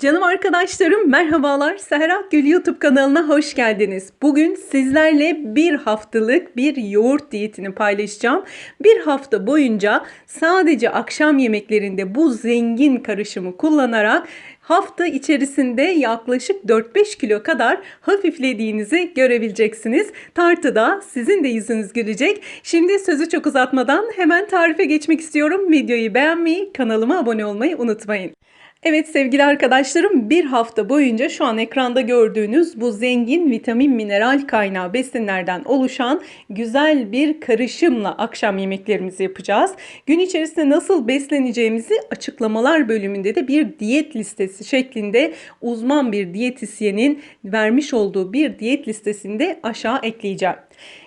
Canım arkadaşlarım merhabalar. Seher Akgül YouTube kanalına hoş geldiniz. Bugün sizlerle bir haftalık bir yoğurt diyetini paylaşacağım. Bir hafta boyunca sadece akşam yemeklerinde bu zengin karışımı kullanarak hafta içerisinde yaklaşık 4-5 kilo kadar hafiflediğinizi görebileceksiniz. Tartıda sizin de yüzünüz gülecek. Şimdi sözü çok uzatmadan hemen tarife geçmek istiyorum. Videoyu beğenmeyi, kanalıma abone olmayı unutmayın. Evet sevgili arkadaşlarım bir hafta boyunca şu an ekranda gördüğünüz bu zengin vitamin mineral kaynağı besinlerden oluşan güzel bir karışımla akşam yemeklerimizi yapacağız. Gün içerisinde nasıl besleneceğimizi açıklamalar bölümünde de bir diyet listesi şeklinde uzman bir diyetisyenin vermiş olduğu bir diyet listesinde aşağı ekleyeceğim.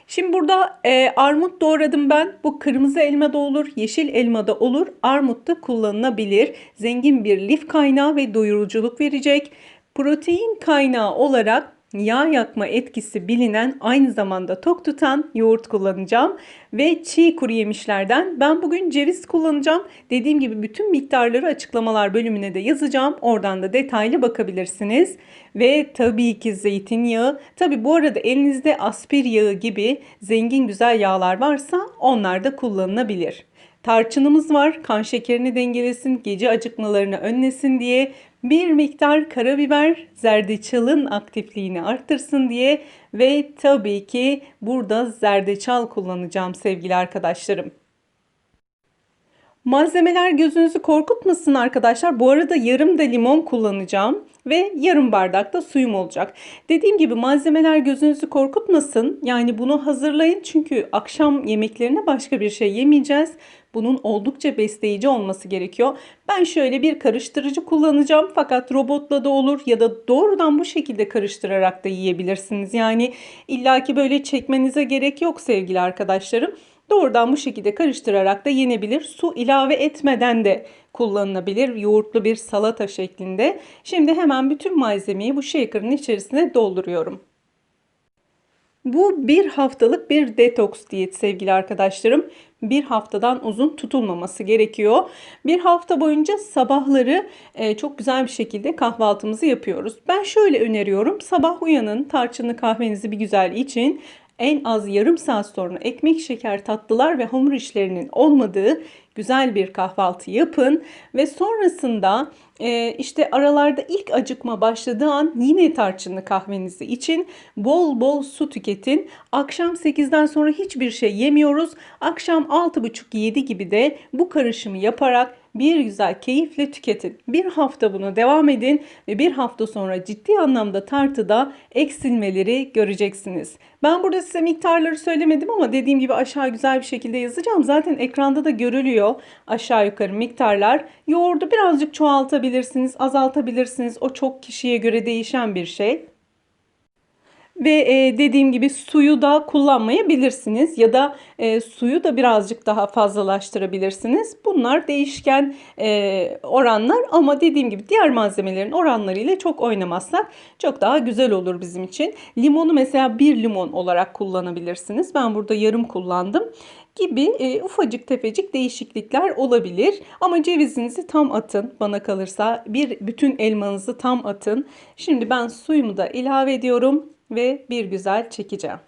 Şimdi burada e, armut doğradım ben. Bu kırmızı elma da olur, yeşil elma da olur. Armut da kullanılabilir. Zengin bir lif kaynağı ve doyuruculuk verecek. Protein kaynağı olarak yağ yakma etkisi bilinen aynı zamanda tok tutan yoğurt kullanacağım ve çiğ kuru yemişlerden ben bugün ceviz kullanacağım. Dediğim gibi bütün miktarları açıklamalar bölümüne de yazacağım. Oradan da detaylı bakabilirsiniz. Ve tabii ki zeytinyağı. Tabii bu arada elinizde aspir yağı gibi zengin güzel yağlar varsa onlar da kullanılabilir. Tarçınımız var. Kan şekerini dengelesin, gece acıkmalarını önlesin diye bir miktar karabiber zerdeçalın aktifliğini arttırsın diye ve tabii ki burada zerdeçal kullanacağım sevgili arkadaşlarım. Malzemeler gözünüzü korkutmasın arkadaşlar. Bu arada yarım da limon kullanacağım ve yarım bardak da suyum olacak. Dediğim gibi malzemeler gözünüzü korkutmasın. Yani bunu hazırlayın çünkü akşam yemeklerine başka bir şey yemeyeceğiz. Bunun oldukça besleyici olması gerekiyor. Ben şöyle bir karıştırıcı kullanacağım fakat robotla da olur ya da doğrudan bu şekilde karıştırarak da yiyebilirsiniz. Yani illaki böyle çekmenize gerek yok sevgili arkadaşlarım. Doğrudan bu şekilde karıştırarak da yenebilir. Su ilave etmeden de kullanılabilir. Yoğurtlu bir salata şeklinde. Şimdi hemen bütün malzemeyi bu shaker'ın içerisine dolduruyorum. Bu bir haftalık bir detoks diyet sevgili arkadaşlarım. Bir haftadan uzun tutulmaması gerekiyor. Bir hafta boyunca sabahları e, çok güzel bir şekilde kahvaltımızı yapıyoruz. Ben şöyle öneriyorum. Sabah uyanın, tarçınlı kahvenizi bir güzel için en az yarım saat sonra ekmek, şeker, tatlılar ve hamur işlerinin olmadığı güzel bir kahvaltı yapın ve sonrasında e, işte aralarda ilk acıkma başladığı an yine tarçınlı kahvenizi için bol bol su tüketin. Akşam 8'den sonra hiçbir şey yemiyoruz. Akşam 6.30-7 gibi de bu karışımı yaparak bir güzel keyifle tüketin. Bir hafta bunu devam edin ve bir hafta sonra ciddi anlamda tartıda eksilmeleri göreceksiniz. Ben burada size miktarları söylemedim ama dediğim gibi aşağı güzel bir şekilde yazacağım. Zaten ekranda da görülüyor aşağı yukarı miktarlar. Yoğurdu birazcık çoğaltabilirsiniz, azaltabilirsiniz. O çok kişiye göre değişen bir şey. Ve e, dediğim gibi suyu da kullanmayabilirsiniz ya da e, suyu da birazcık daha fazlalaştırabilirsiniz. Bunlar değişken e, oranlar ama dediğim gibi diğer malzemelerin oranlarıyla çok oynamazsak çok daha güzel olur bizim için. Limonu mesela bir limon olarak kullanabilirsiniz. Ben burada yarım kullandım gibi e, ufacık tefecik değişiklikler olabilir. Ama cevizinizi tam atın bana kalırsa. Bir bütün elmanızı tam atın. Şimdi ben suyumu da ilave ediyorum ve bir güzel çekeceğim.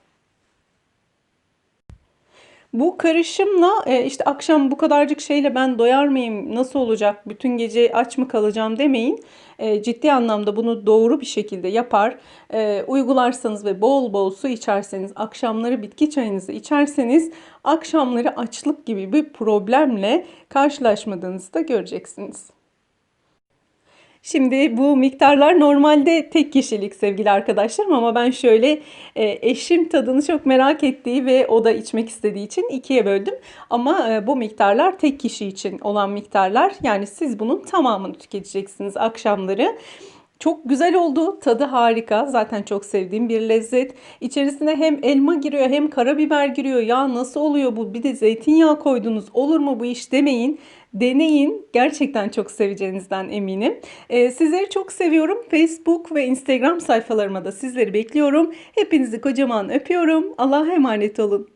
Bu karışımla e, işte akşam bu kadarcık şeyle ben doyar mıyım, nasıl olacak, bütün gece aç mı kalacağım demeyin. E, ciddi anlamda bunu doğru bir şekilde yapar. E, uygularsanız ve bol bol su içerseniz, akşamları bitki çayınızı içerseniz akşamları açlık gibi bir problemle karşılaşmadığınızı da göreceksiniz. Şimdi bu miktarlar normalde tek kişilik sevgili arkadaşlarım ama ben şöyle e, eşim tadını çok merak ettiği ve o da içmek istediği için ikiye böldüm. Ama e, bu miktarlar tek kişi için olan miktarlar. Yani siz bunun tamamını tüketeceksiniz akşamları. Çok güzel oldu. Tadı harika. Zaten çok sevdiğim bir lezzet. İçerisine hem elma giriyor hem karabiber giriyor. Ya nasıl oluyor bu? Bir de zeytinyağı koydunuz. Olur mu bu iş demeyin. Deneyin. Gerçekten çok seveceğinizden eminim. Ee, sizleri çok seviyorum. Facebook ve Instagram sayfalarıma da sizleri bekliyorum. Hepinizi kocaman öpüyorum. Allah'a emanet olun.